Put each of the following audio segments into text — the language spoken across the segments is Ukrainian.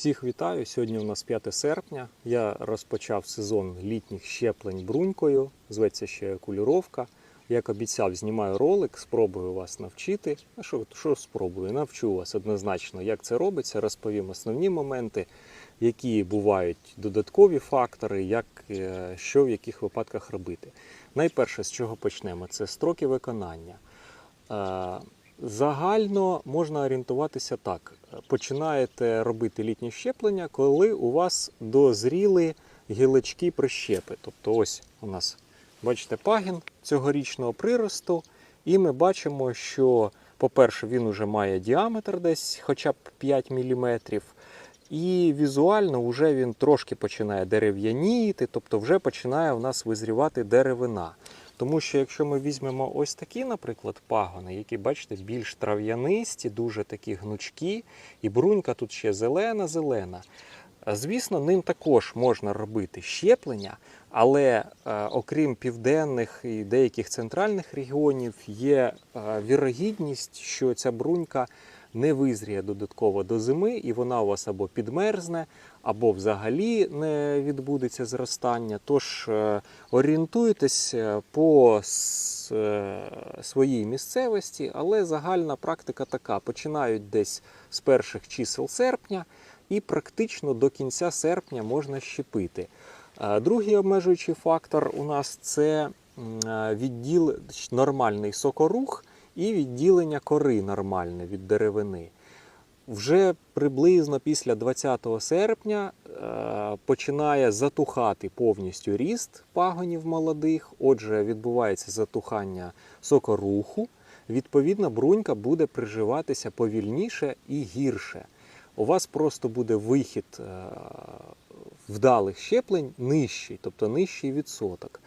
Всіх вітаю! Сьогодні у нас 5 серпня. Я розпочав сезон літніх щеплень брунькою, зветься ще кулюровка. Як обіцяв, знімаю ролик, спробую вас навчити. А що, що спробую? Навчу вас однозначно, як це робиться, розповім основні моменти, які бувають додаткові фактори, як, е, що в яких випадках робити. Найперше, з чого почнемо, це строки виконання. Загально можна орієнтуватися так: починаєте робити літні щеплення, коли у вас дозріли гілочки прищепи. Тобто, ось у нас, бачите, пагін цьогорічного приросту, і ми бачимо, що, по-перше, він вже має діаметр десь хоча б 5 мм. І візуально вже він трошки починає дерев'яніти, тобто вже починає у нас визрівати деревина. Тому що якщо ми візьмемо ось такі, наприклад, пагони, які, бачите, більш трав'янисті, дуже такі гнучкі, і брунька тут ще зелена-зелена. Звісно, ним також можна робити щеплення, але е, окрім південних і деяких центральних регіонів, є е, вірогідність, що ця брунька не визріє додатково до зими, і вона у вас або підмерзне, або взагалі не відбудеться зростання. Тож е, орієнтуйтесь е, по е, своїй місцевості, але загальна практика така: починають десь з перших чисел серпня, і практично до кінця серпня можна щепити. Другий обмежуючий фактор у нас це відділ нормальний сокорух і відділення кори нормальне від деревини. Вже приблизно після 20 серпня е, починає затухати повністю ріст пагонів молодих. Отже, відбувається затухання сокоруху. Відповідно, брунька буде приживатися повільніше і гірше. У вас просто буде вихід е, вдалих щеплень нижчий, тобто нижчий відсоток.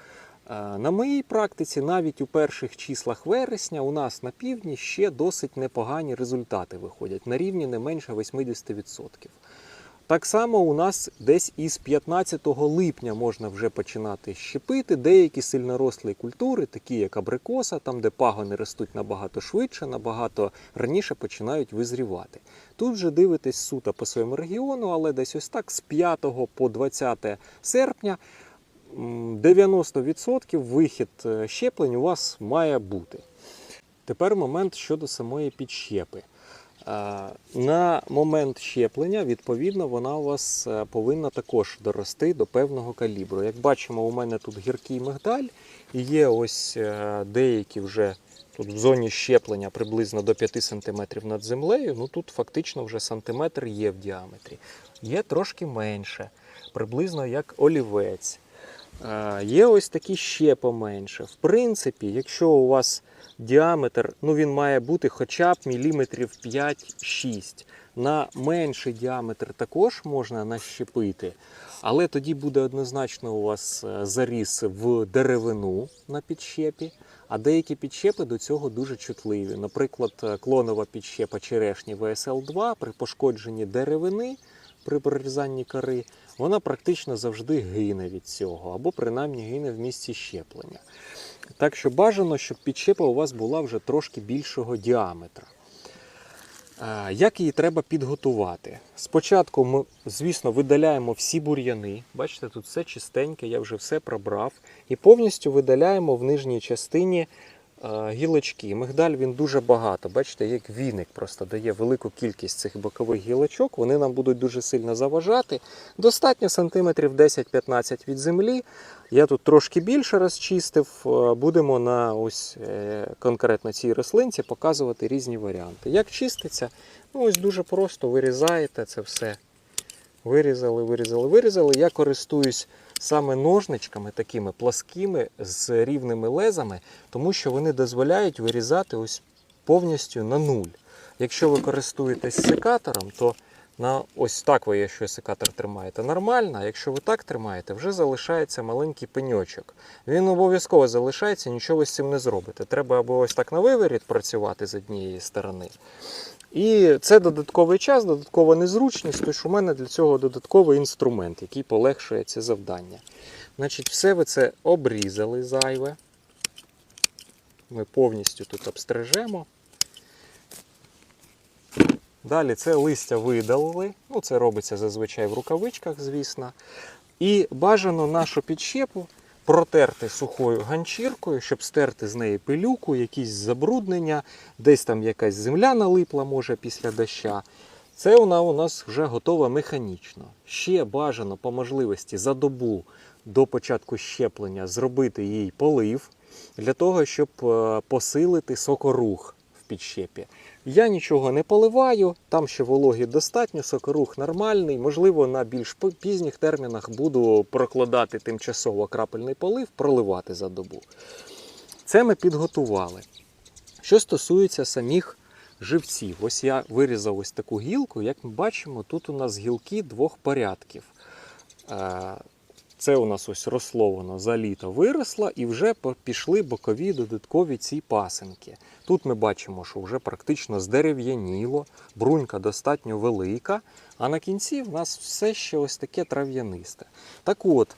Е, На моїй практиці, навіть у перших числах вересня, у нас на півдні ще досить непогані результати виходять на рівні не менше 80%. Так само у нас десь із 15 липня можна вже починати щепити деякі сильнорослі культури, такі як абрикоса, там де пагони ростуть набагато швидше, набагато раніше починають визрівати. Тут же дивитесь суто по своєму регіону, але десь ось так з 5 по 20 серпня 90% вихід е, щеплень у вас має бути. Тепер момент щодо самої підщепи. Е, На момент щеплення, відповідно, вона у вас е, повинна також дорости до певного калібру. Як бачимо, у мене тут гіркий мигдаль, і є ось деякі вже тут в зоні щеплення приблизно до 5 см над землею. Ну тут фактично вже сантиметр є в діаметрі. Є трошки менше, приблизно як олівець. Є ось такі ще поменше. В принципі, якщо у вас діаметр, ну він має бути хоча б міліметрів 5-6. На менший діаметр також можна нащепити, але тоді буде однозначно у вас е, заріс в деревину на підщепі. А деякі підщепи до цього дуже чутливі. Наприклад, е, клонова підщепа черешні ВСЛ-2 при пошкодженні деревини при прорізанні кори, вона практично завжди гине від цього, або принаймні гине в місці щеплення. Так що бажано, щоб підщепа у вас була вже трошки більшого діаметра. Е, Як її треба підготувати? Спочатку ми, звісно, видаляємо всі бур'яни. Бачите, тут все чистеньке, я вже все пробрав. І повністю видаляємо в нижній частині гілочки. Мигдаль він дуже багато. Бачите, як віник просто дає велику кількість цих бокових гілочок. Вони нам будуть дуже сильно заважати. Достатньо сантиметрів 10-15 від землі. Я тут трошки більше розчистив. Е, Будемо на ось е, конкретно цій рослинці показувати різні варіанти. Як чиститься? Ну ось дуже просто вирізаєте це все. Вирізали, вирізали, вирізали. Я користуюсь саме ножничками такими пласкими з рівними лезами, тому що вони дозволяють вирізати ось повністю на нуль. Якщо ви користуєтесь секатором, то на ось так ви, якщо секатор тримаєте нормально, а якщо ви так тримаєте, вже залишається маленький пеньочок. Він обов'язково залишається, нічого ви з цим не зробите. Треба або ось так на виворіт працювати з однієї сторони. І це додатковий час, додаткова незручність, тож у мене для цього додатковий інструмент, який полегшує це завдання. Значить, все ви це обрізали зайве. Ми повністю тут обстрижемо. Далі це листя видалили. Ну, це робиться зазвичай в рукавичках, звісно. І бажано нашу підщепу протерти сухою ганчіркою, щоб стерти з неї пилюку, якісь забруднення, десь там якась земля налипла, може, після доща. Це вона у нас вже готова механічно. Ще бажано по можливості за добу до початку щеплення зробити їй полив для того, щоб е, посилити сокорух в підщепі. Я нічого не поливаю, там ще вологі достатньо, сокорух нормальний. Можливо, на більш пізніх термінах буду прокладати тимчасово крапельний полив, проливати за добу. Це ми підготували. Що стосується самих живців, ось я вирізав ось таку гілку. Як ми бачимо, тут у нас гілки двох порядків. Це у нас ось росло воно за літо виросло і вже пішли бокові додаткові ці пасинки. Тут ми бачимо, що вже практично здерев'яніло, брунька достатньо велика, а на кінці в нас все ще ось таке трав'янисте. Так от,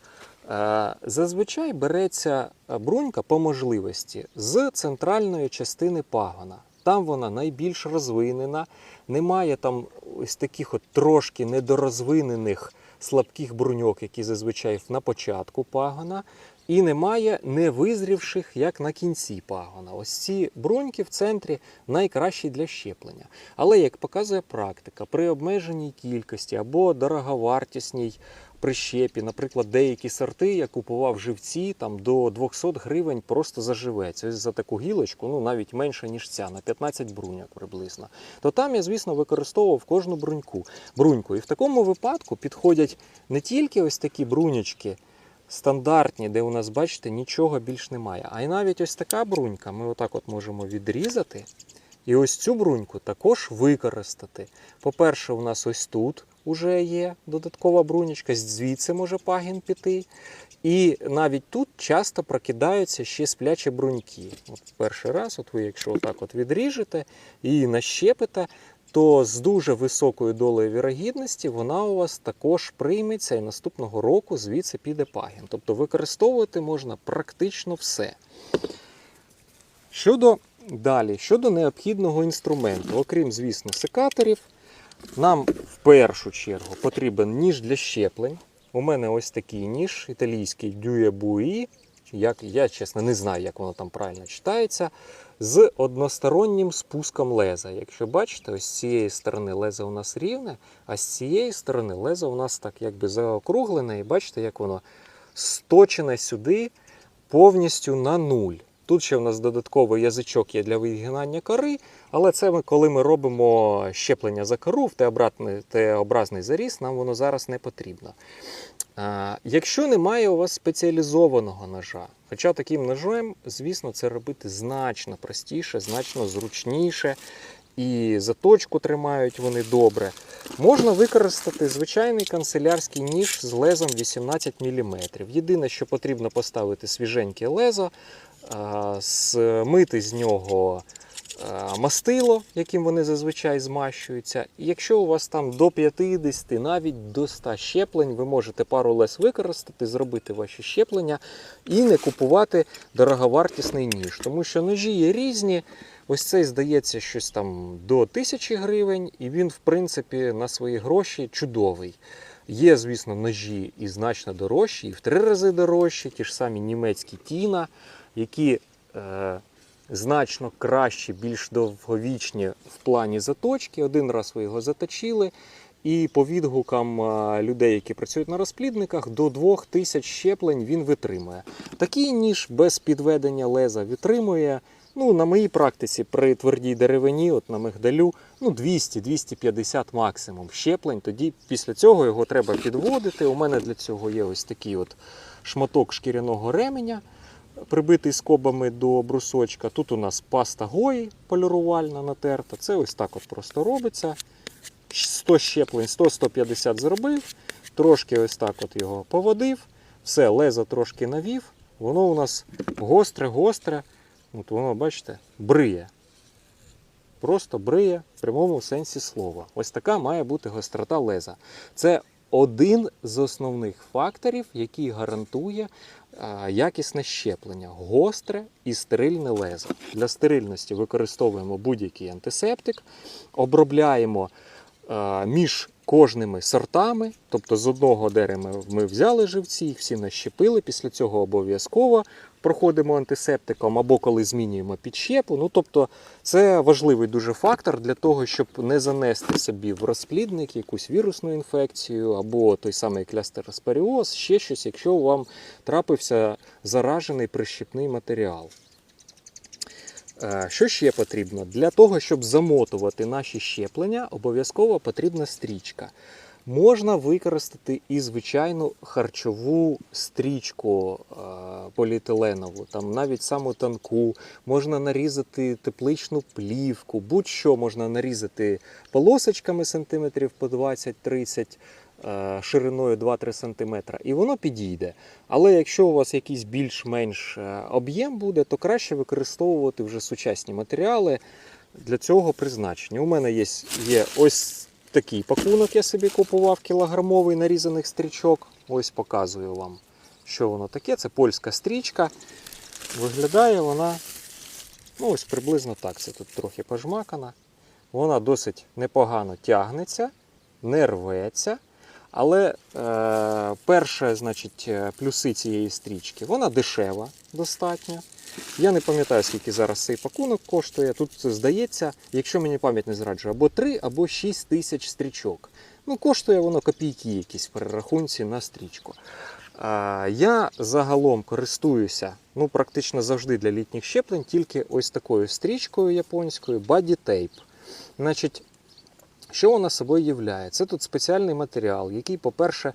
е, зазвичай береться е, брунька по можливості з центральної частини пагона. Там вона найбільш розвинена, немає там ось таких от трошки недорозвинених слабких бруньок, які зазвичай на початку пагона, і немає невизрівших, як на кінці пагона. Ось ці бруньки в центрі найкращі для щеплення. Але як показує практика, при обмеженій кількості або дороговартісній прищепі, наприклад, деякі сорти я купував живці там до 200 гривень просто за живець. Ось за таку гілочку, ну навіть менше ніж ця, на 15 бруньок приблизно. То там я, звісно, використовував кожну бруньку. бруньку. І в такому випадку підходять не тільки ось такі брунячки. Стандартні, де у нас, бачите, нічого більш немає. А й навіть ось така брунька ми отак от можемо відрізати. І ось цю бруньку також використати. По-перше, у нас ось тут вже є додаткова брунячка, звідси може пагін піти. І навіть тут часто прокидаються ще сплячі бруньки. От перший раз, от ви, якщо отак от відріжете і нащепите, то з дуже високою долею вірогідності вона у вас також прийметься і наступного року звідси піде пагін. Тобто використовувати можна практично все. Щодо далі, щодо необхідного інструменту, окрім, звісно, секаторів, нам в першу чергу потрібен ніж для щеплень. У мене ось такий ніж, італійський Дюєбуї. Як, я, чесно, не знаю, як воно там правильно читається. З одностороннім спуском леза. Якщо бачите, ось з цієї сторони лезо у нас рівне, а з цієї сторони лезо у нас так якби заокруглене, і бачите, як воно сточене сюди повністю на нуль. Тут ще в нас додатковий язичок є для вигинання кори, але це ми, коли ми робимо щеплення за кору в Т-образний заріз, нам воно зараз не потрібно. Якщо немає у вас спеціалізованого ножа, хоча таким ножем, звісно, це робити значно простіше, значно зручніше, і заточку тримають вони добре. Можна використати звичайний канцелярський ніж з лезом 18 мм. Єдине, що потрібно поставити свіженьке лезо, змити з нього мастило, яким вони зазвичай змащуються. І якщо у вас там до 50, навіть до 100 щеплень, ви можете пару лез використати, зробити ваші щеплення і не купувати дороговартісний ніж. Тому що ножі є різні. Ось цей здається щось там до 1000 гривень, і він, в принципі, на свої гроші чудовий. Є, звісно, ножі і значно дорожчі, і в три рази дорожчі, ті ж самі німецькі тіна, які е, значно кращі, більш довговічні в плані заточки. Один раз ви його заточили. І по відгукам е, людей, які працюють на розплідниках, до 2000 щеплень він витримує. Такий ніж без підведення леза витримує. Ну, на моїй практиці при твердій деревині, от на мигдалю, ну 200-250 максимум щеплень. Тоді після цього його треба підводити. У мене для цього є ось такий от шматок шкіряного ременя, прибитий скобами до брусочка. Тут у нас паста гої полірувальна натерта. Це ось так от просто робиться. 100 щеплень, 100-150 зробив, трошки ось так от його поводив, все, лезо трошки навів, воно у нас гостре-гостре. От воно, бачите, бриє. Просто бриє в прямому сенсі слова. Ось така має бути гострота леза. Це один з основних факторів, який гарантує якісне щеплення гостре і стерильне лезо. Для стерильності використовуємо будь-який антисептик, обробляємо між кожними сортами, тобто з одного дерева ми взяли живці, їх всі нащепили. Після цього обов'язково проходимо антисептиком або коли змінюємо підщепу. Ну тобто це важливий дуже фактор для того, щоб не занести собі в розплідник якусь вірусну інфекцію або той самий клястероспоріоз, ще щось, якщо вам трапився заражений прищепний матеріал. Е, Що ще потрібно? Для того, щоб замотувати наші щеплення, обов'язково потрібна стрічка. Можна використати і звичайну харчову стрічку е, поліетиленову, там навіть саму тонку, можна нарізати тепличну плівку, будь-що можна нарізати полосочками сантиметрів по 20-30 е, шириною 2-3 см, і воно підійде. Але якщо у вас якийсь більш-менш е, об'єм буде, то краще використовувати вже сучасні матеріали для цього призначення. У мене є, є ось такий пакунок, я собі купував кілограмовий нарізаних стрічок. Ось показую вам, що воно таке. Це польська стрічка. Виглядає вона ну, ось приблизно так. Це тут трохи пожмакана. Вона досить непогано тягнеться, не рветься. Але е, перше, значить, е, плюси цієї стрічки, вона дешева достатньо. Я не пам'ятаю, скільки зараз цей пакунок коштує. Тут здається, якщо мені пам'ять не зраджує, або 3, або 6 тисяч стрічок. Ну, коштує воно копійки якісь в перерахунці на стрічку. А, я загалом користуюся ну, практично завжди для літніх щеплень, тільки ось такою стрічкою японською Body Tape. Значить, що вона собою являє? Це тут спеціальний матеріал, який, по-перше,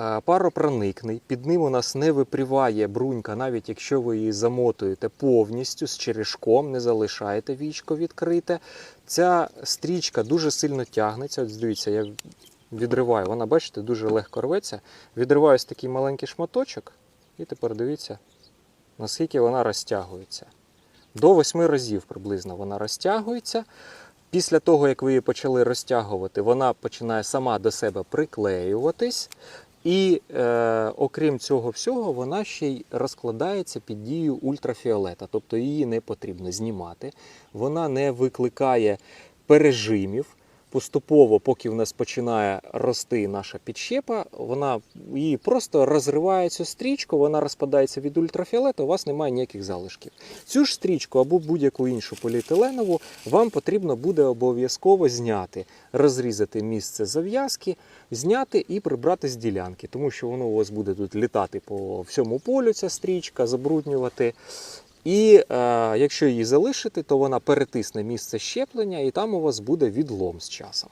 е, паропроникний. Під ним у нас не випріває брунька, навіть якщо ви її замотуєте повністю з черешком, не залишаєте вічко відкрите. Ця стрічка дуже сильно тягнеться. От дивіться, я відриваю, вона, бачите, дуже легко рветься. Відриваю ось такий маленький шматочок, і тепер дивіться, наскільки вона розтягується. До 8 разів приблизно вона розтягується. Після того, як ви її почали розтягувати, вона починає сама до себе приклеюватись. І е, окрім цього всього, вона ще й розкладається під дією ультрафіолета, тобто її не потрібно знімати. Вона не викликає пережимів. Поступово, поки в нас починає рости наша підщепа, вона її просто розриває цю стрічку, вона розпадається від ультрафіолету, у вас немає ніяких залишків. Цю ж стрічку або будь-яку іншу поліетиленову вам потрібно буде обов'язково зняти, розрізати місце зав'язки, зняти і прибрати з ділянки, тому що воно у вас буде тут літати по всьому полю, ця стрічка, забруднювати. І е, якщо її залишити, то вона перетисне місце щеплення, і там у вас буде відлом з часом.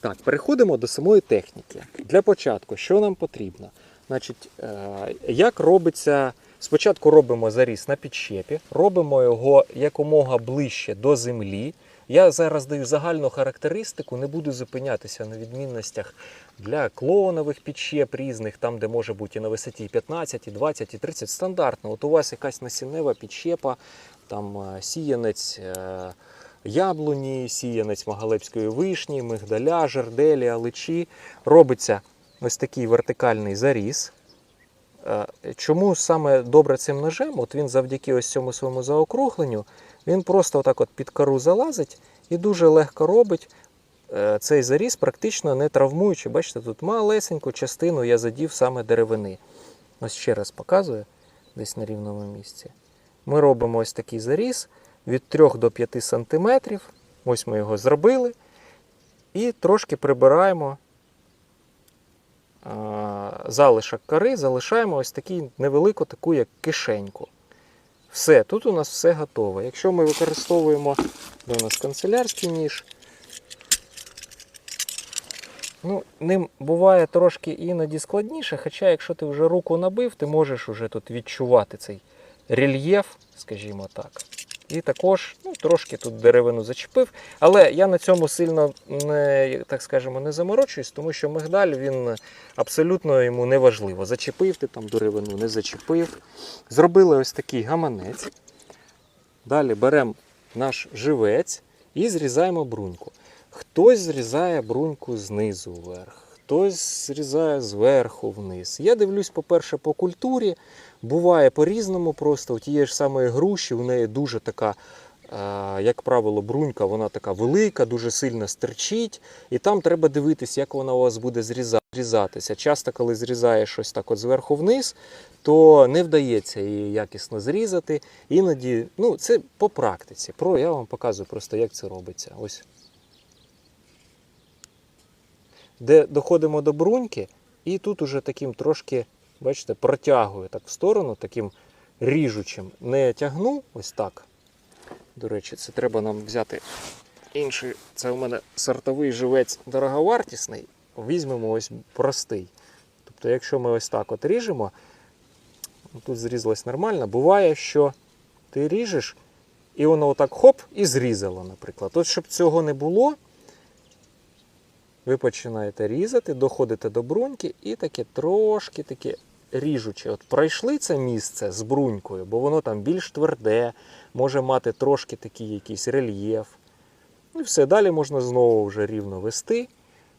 Так, переходимо до самої техніки. Для початку, що нам потрібно? Значить, е, як робиться. Спочатку робимо заріз на підщепі, робимо його якомога ближче до землі. Я зараз даю загальну характеристику, не буду зупинятися на відмінностях для клонових підщеп різних, там, де може бути і на висоті 15, і 20, і 30 стандартно. От у вас якась насіннева підщепа, там е, сіянець е, яблуні, сіянець магалепської вишні, мигдаля, жерделі, аличі. Робиться ось такий вертикальний заріз. Е, Чому саме добре цим ножем? От він завдяки ось цьому своєму заокругленню, він просто отак от під кору залазить і дуже легко робить е, цей заріз, практично не травмуючи. Бачите, тут малесеньку частину я задів саме деревини. Ось ще раз показую, десь на рівному місці. Ми робимо ось такий заріз від 3 до 5 см. Ось ми його зробили. І трошки прибираємо залишок кори, залишаємо ось таку невелику таку як кишеньку. Все, тут у нас все готове. Якщо ми використовуємо у нас канцелярський ніж, ну, ним буває трошки іноді складніше, хоча якщо ти вже руку набив, ти можеш вже тут відчувати цей рельєф, скажімо так. І також ну, трошки тут деревину зачепив. Але я на цьому сильно не, так скажемо, не заморочуюсь, тому що мигдаль він абсолютно йому не важливо. Зачепив ти там деревину, не зачепив. Зробили ось такий гаманець. Далі беремо наш живець і зрізаємо бруньку. Хтось зрізає бруньку знизу вверх, хтось зрізає зверху вниз. Я дивлюсь, по-перше, по культурі. Буває по-різному просто. У тієї ж самої груші, у неї дуже така, е, як правило, брунька, вона така велика, дуже сильно стерчить. І там треба дивитись, як вона у вас буде зрізатися. Часто, коли зрізає щось так от зверху вниз, то не вдається її якісно зрізати. Іноді, ну, це по практиці. Про я вам показую просто, як це робиться. Ось. Де доходимо до бруньки, і тут уже таким трошки, бачите, протягую так в сторону, таким ріжучим. Не тягну ось так. До речі, це треба нам взяти інший. Це у мене сортовий живець дороговартісний. Візьмемо ось простий. Тобто, якщо ми ось так от ріжемо, тут зрізалось нормально, буває, що ти ріжеш, і воно отак хоп і зрізало, наприклад. От щоб цього не було, ви починаєте різати, доходите до бруньки і таке трошки таке ріжуче. От пройшли це місце з брунькою, бо воно там більш тверде, може мати трошки такий якийсь рельєф. Ну І все, далі можна знову вже рівно вести.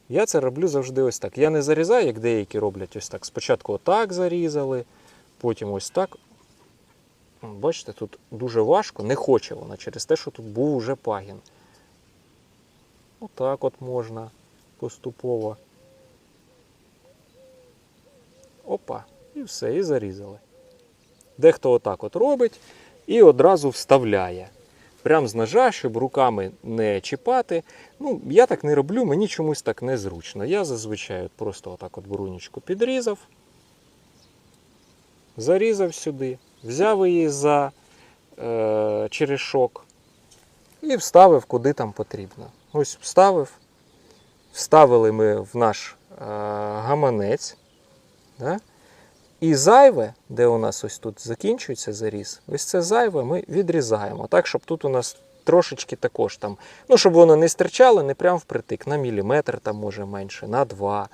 Я це роблю завжди ось так. Я не зарізаю, як деякі роблять ось так. Спочатку отак зарізали, потім ось так. Бачите, тут дуже важко, не хоче вона через те, що тут був уже пагін. Отак от можна поступово. Опа, і все, і зарізали. Дехто отак от робить і одразу вставляє. Прям з ножа, щоб руками не чіпати. Ну, я так не роблю, мені чомусь так незручно. Я зазвичай от просто отак от брунічку підрізав, зарізав сюди, взяв її за е, черешок і вставив куди там потрібно. Ось вставив, вставили ми в наш е, гаманець. Да? І зайве, де у нас ось тут закінчується заріз, ось це зайве ми відрізаємо. Так, щоб тут у нас трошечки також там, ну, щоб воно не стирчало, не прям впритик, на міліметр там може менше, на два.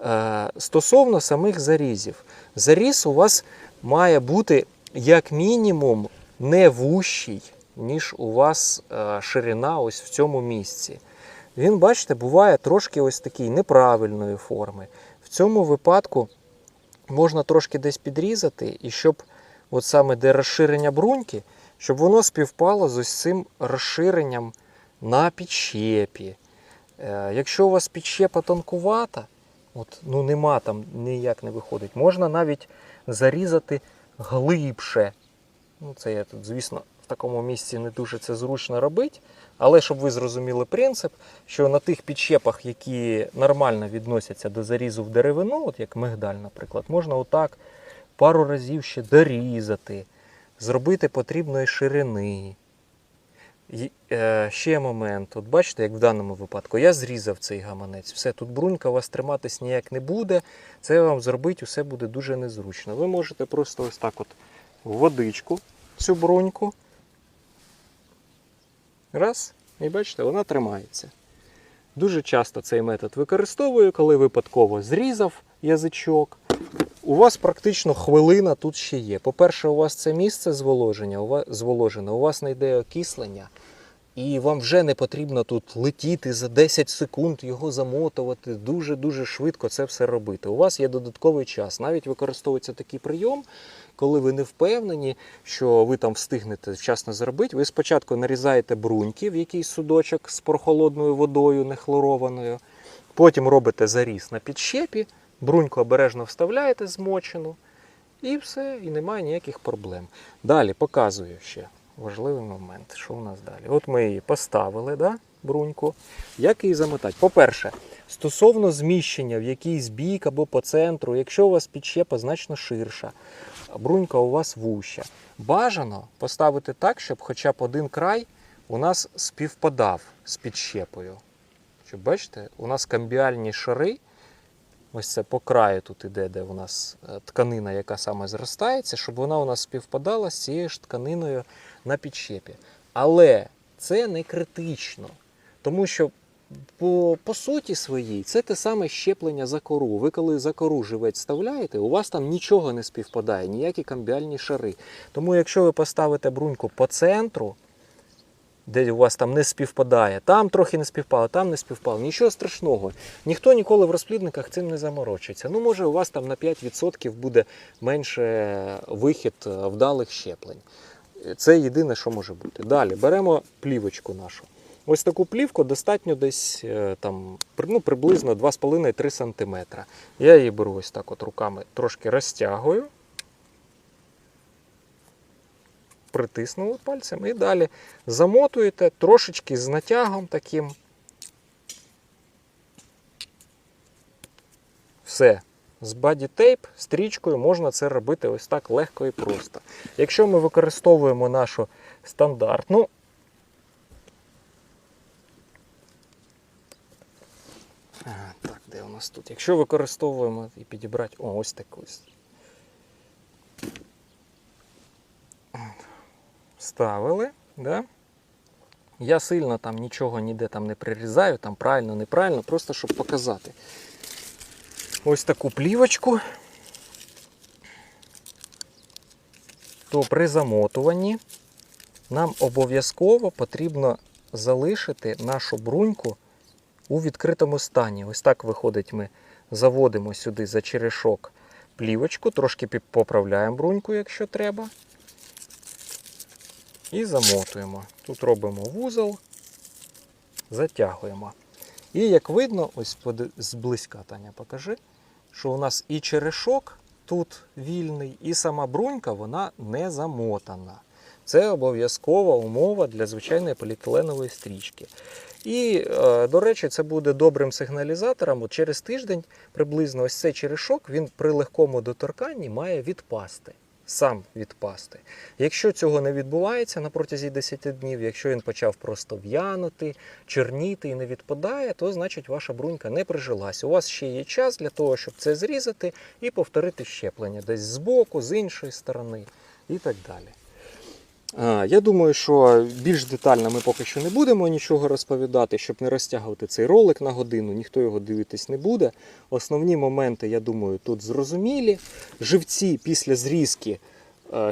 Е, стосовно самих зарізів, заріз у вас має бути як мінімум не вущий, ніж у вас е, ширина ось в цьому місці. Він, бачите, буває трошки ось такий неправильної форми. В цьому випадку можна трошки десь підрізати, і щоб от саме де розширення бруньки, щоб воно співпало з ось цим розширенням на підщепі. Е, якщо у вас підщепа тонкувата, от, ну нема там ніяк не виходить, можна навіть зарізати глибше. Ну, це я тут, звісно, в такому місці не дуже це зручно робити. Але щоб ви зрозуміли принцип, що на тих підщепах, які нормально відносяться до зарізу в деревину, от як мигдаль, наприклад, можна отак пару разів ще дорізати, зробити потрібної ширини. І, е, ще момент. От бачите, як в даному випадку, я зрізав цей гаманець. Все, тут брунька у вас триматись ніяк не буде. Це вам зробити усе буде дуже незручно. Ви можете просто ось так от в водичку цю бруньку. Раз, і бачите, вона тримається. Дуже часто цей метод використовую, коли випадково зрізав язичок. У вас практично хвилина тут ще є. По-перше, у вас це місце зволоження, зволожене, у вас не йде окислення, і вам вже не потрібно тут летіти за 10 секунд, його замотувати, дуже-дуже швидко це все робити. У вас є додатковий час. Навіть використовується такий прийом, коли ви не впевнені, що ви там встигнете вчасно зробити. Ви спочатку нарізаєте бруньки в якийсь судочок з прохолодною водою, нехлорованою. Потім робите заріз на підщепі, бруньку обережно вставляєте змочену, і все, і немає ніяких проблем. Далі показую ще важливий момент. Що у нас далі? От ми її поставили, да, бруньку. Як її замотати? По-перше, стосовно зміщення в якийсь бік або по центру, якщо у вас підщепа значно ширша, брунька у вас вуща, бажано поставити так, щоб хоча б один край у нас співпадав з підщепою. Щоб бачите, у нас камбіальні шари. Ось це по краю тут іде, де у нас е, тканина, яка саме зростається, щоб вона у нас співпадала з цією ж тканиною на підщепі. Але це не критично, тому що по, по суті своїй це те саме щеплення за кору. Ви коли за кору живець вставляєте, у вас там нічого не співпадає, ніякі камбіальні шари. Тому якщо ви поставите бруньку по центру, де у вас там не співпадає, там трохи не співпало, там не співпало. Нічого страшного. Ніхто ніколи в розплідниках цим не заморочиться. Ну, може, у вас там на 5% буде менше вихід е, вдалих щеплень. Це єдине, що може бути. Далі беремо плівочку нашу. Ось таку плівку достатньо десь е, там, ну, приблизно 2,5-3 см. Я її беру ось так от руками, трошки розтягую. Притиснули пальцем і далі замотуєте трошечки з натягом таким. Все. З баді-тейп, стрічкою можна це робити ось так легко і просто. Якщо ми використовуємо нашу стандартну. Так, де у нас тут? Якщо використовуємо і підібрати. О, ось таку. Ставили, да? Я сильно там нічого ніде там не прирізаю, там правильно, неправильно, просто щоб показати. Ось таку плівочку. То при замотуванні нам обов'язково потрібно залишити нашу бруньку у відкритому стані. Ось так виходить, ми заводимо сюди за черешок плівочку, трошки поправляємо бруньку, якщо треба. І замотуємо. Тут робимо вузол, затягуємо. І як видно, ось зблизька Таня покажи, що у нас і черешок тут вільний, і сама брунька вона не замотана. Це обов'язкова умова для звичайної поліетиленової стрічки. І, е, до речі, це буде добрим сигналізатором. Через тиждень приблизно ось цей черешок він при легкому доторканні має відпасти. Сам відпасти. Якщо цього не відбувається на протязі 10 днів, якщо він почав просто в'янути, чорніти і не відпадає, то значить ваша брунька не прижилась. У вас ще є час для того, щоб це зрізати і повторити щеплення десь з боку, з іншої сторони і так далі. Я думаю, що більш детально ми поки що не будемо нічого розповідати, щоб не розтягувати цей ролик на годину, ніхто його дивитись не буде. Основні моменти, я думаю, тут зрозумілі. Живці після зрізки,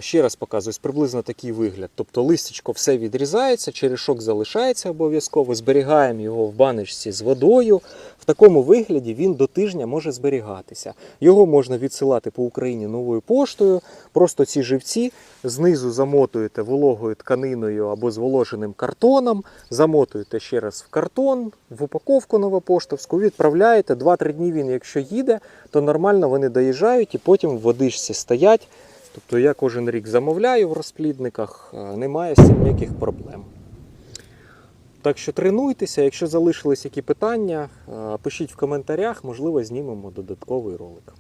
ще раз показую, приблизно такий вигляд. Тобто листячко все відрізається, черешок залишається обов'язково, зберігаємо його в баночці з водою. В такому вигляді він до тижня може зберігатися. Його можна відсилати по Україні новою поштою. Просто ці живці знизу замотуєте вологою тканиною або зволоженим картоном, замотуєте ще раз в картон, в упаковку новопоштовську, відправляєте. 2-3 дні він, якщо їде, то нормально вони доїжджають і потім в водичці стоять. Тобто я кожен рік замовляю в розплідниках, е, немає з цим ніяких проблем. Так що тренуйтеся, якщо залишились які питання, е, пишіть в коментарях, можливо, знімемо додатковий ролик.